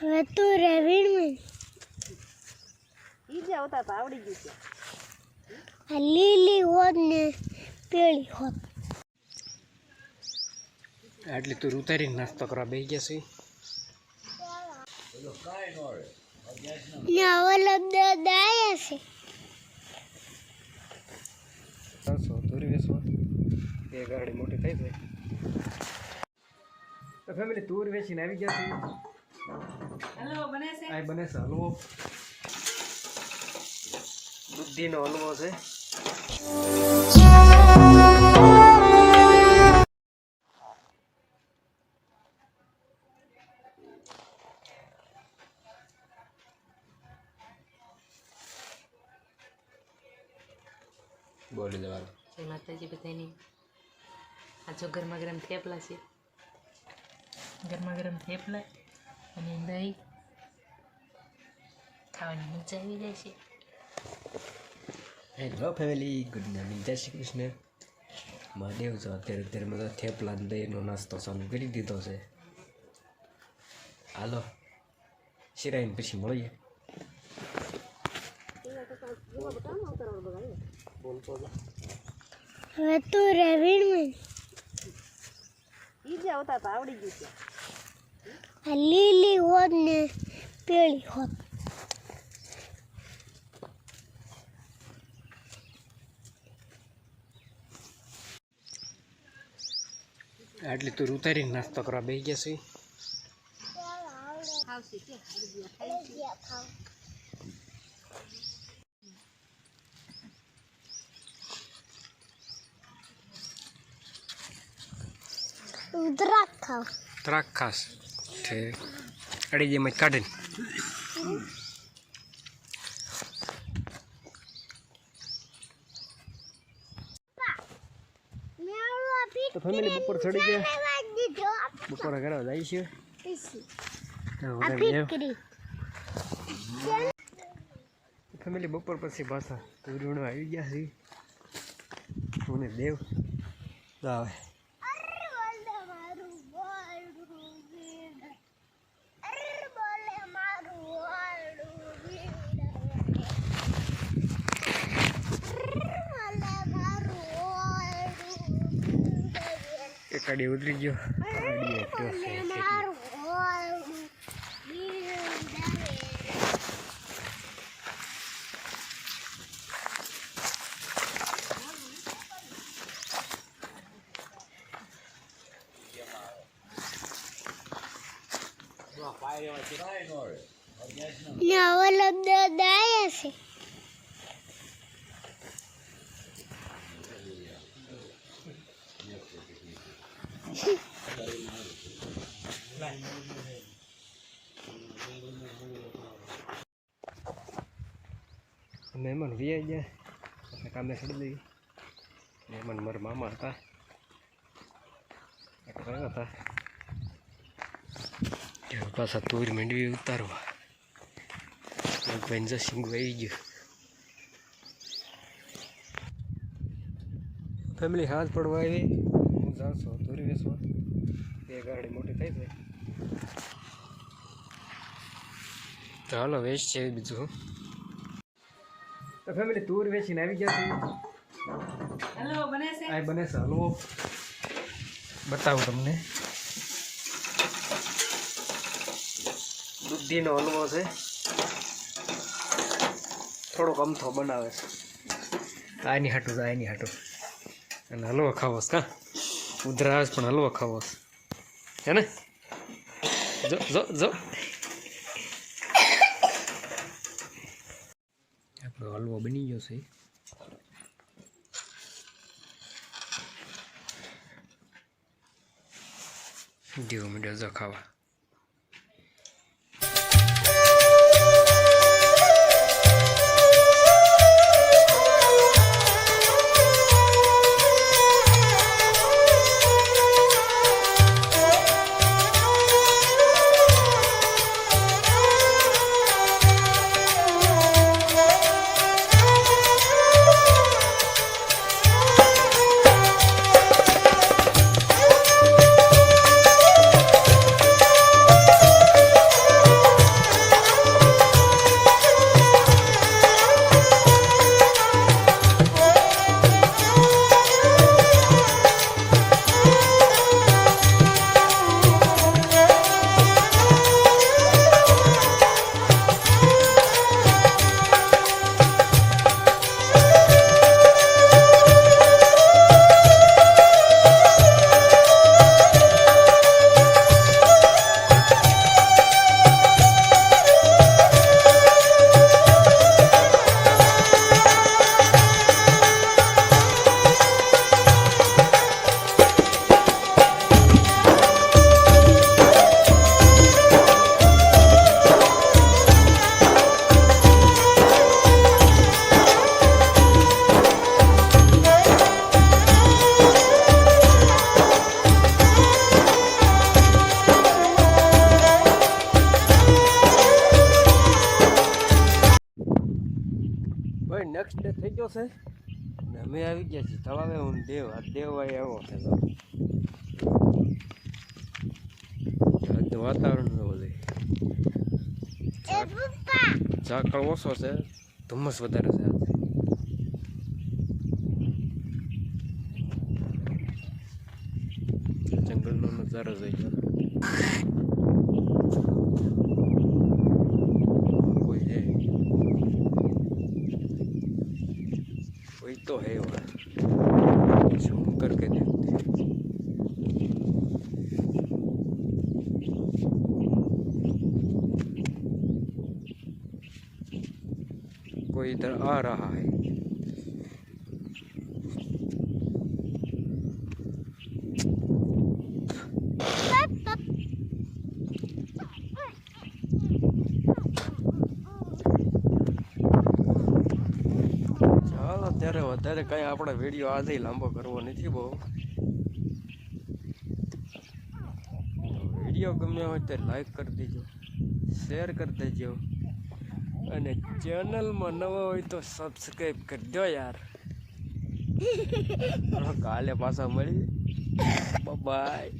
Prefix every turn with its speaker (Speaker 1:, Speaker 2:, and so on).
Speaker 1: હવે તો રવિણ
Speaker 2: ઈ જે આવતા હતા આવડી ગયું છે.
Speaker 1: આ લીલી હોત ને પીળી હોત.
Speaker 3: આટલી તું ઉતારીને નાસ્તો કરવા બેસી ગયા છે.
Speaker 1: ને ઓલો દદ છે.
Speaker 3: ચારસો દોરી વેચવા. ગાડી મોટી થઈ જાય તો ફેમિલી તૂર વેચીને આવી ગયા છે.
Speaker 2: હેલો બને છે?
Speaker 3: આ બને છે હલવો. દૂધીનો હલવો છે. બોલી દેવાનું.
Speaker 2: જય માતાજી બધાની. આ જો ગરમા ગરમ થેપલા છે. ગરમા ગરમ થેપલા. અને દહીં ખાવાની મજા આવી જાય છે
Speaker 3: હેલો ફેમિલી ગુડ મોર્નિંગ જય શ્રી કૃષ્ણ મહાદેવ છો અત્યારે અત્યારે મેં તો થેપલા દહીંનો નાસ્તો ચાલુ કરી દીધો છે હાલો શિરાઈને પછી મળીએ
Speaker 1: હવે તું રવિણ
Speaker 2: ઈ જે આવતા આવડી ગયું છે
Speaker 1: આ લીલી હોત ને પેળી હોત
Speaker 3: આટલી તું ઉતારીને નાસ્તો કરવા બે ગયા છે.
Speaker 1: દ્રાક્ષ ખાવ
Speaker 3: ખાસ છે. અડી જેમ જ કાઢીને. તો ફેમિલી બપોર ચડી ગયા. બપોરે ઘરે જાય છે. ફેમિલી બપોર પછી પાછા તુરીણો આવી ગયા છે. હું ને દેવ આવે. એક ઉતરી ગયો ગાડી એકલો છે એટલે.
Speaker 1: ને
Speaker 3: મહેમાન વી ગયા એટલે કામે ચડી દઈ મહેમાન મારા મામા હતા એકલા હતા પાછા તુર માંડવી ઉતારવા વેન્ઝા સિંગ આવી ગયો ફેમિલી હાથ પડવા આવી હું જાઉં છું તુરી વેચવા એ ગાડી મોટી થઈ જાય હાલો વેચ છે બીજું તો ફેમિલી તૂર વેચીને આવી ગયા છે
Speaker 2: હલો બને છે?
Speaker 3: આ બને છે. હલવો બતાવું તમને. દૂધીનો હલવો છે. થોડોક અમથો બનાવે છે. આની હાટું તો આની હાટું. અને હલવો ખાવો કા? ઉધરા આવે પણ હલવો ખાવો છે. ને? જો જો જો. હલવો બની ગયો છે. ધીરો મીડિયો જો ખાવા. ગયો છે? ને અમે આવી ગયા છીએ. તળાવે હું દેવ આ દેવ ભાઈ આવો છે આજનું વાતાવરણ છે બધું ઝાકળ ઓછો છે. ધુમ્મસ વધારે છે આજે. જંગલનો નજારો જોઈ લો. तो है वहाँ करके देखते हैं। कोई इधर आ रहा है ચાલો ત્યારે વધારે કઈ આપણે વીડિયો આજે લાંબો કરવો નથી બહુ. વીડિયો ગમ્યો હોય તો લાઈક કરી દેજો શેર કરી દેજો, અને ચેનલમાં નવા હોય તો સબસ્ક્રાઈબ કરી દો યાર. કાલે પાછા મળી બાય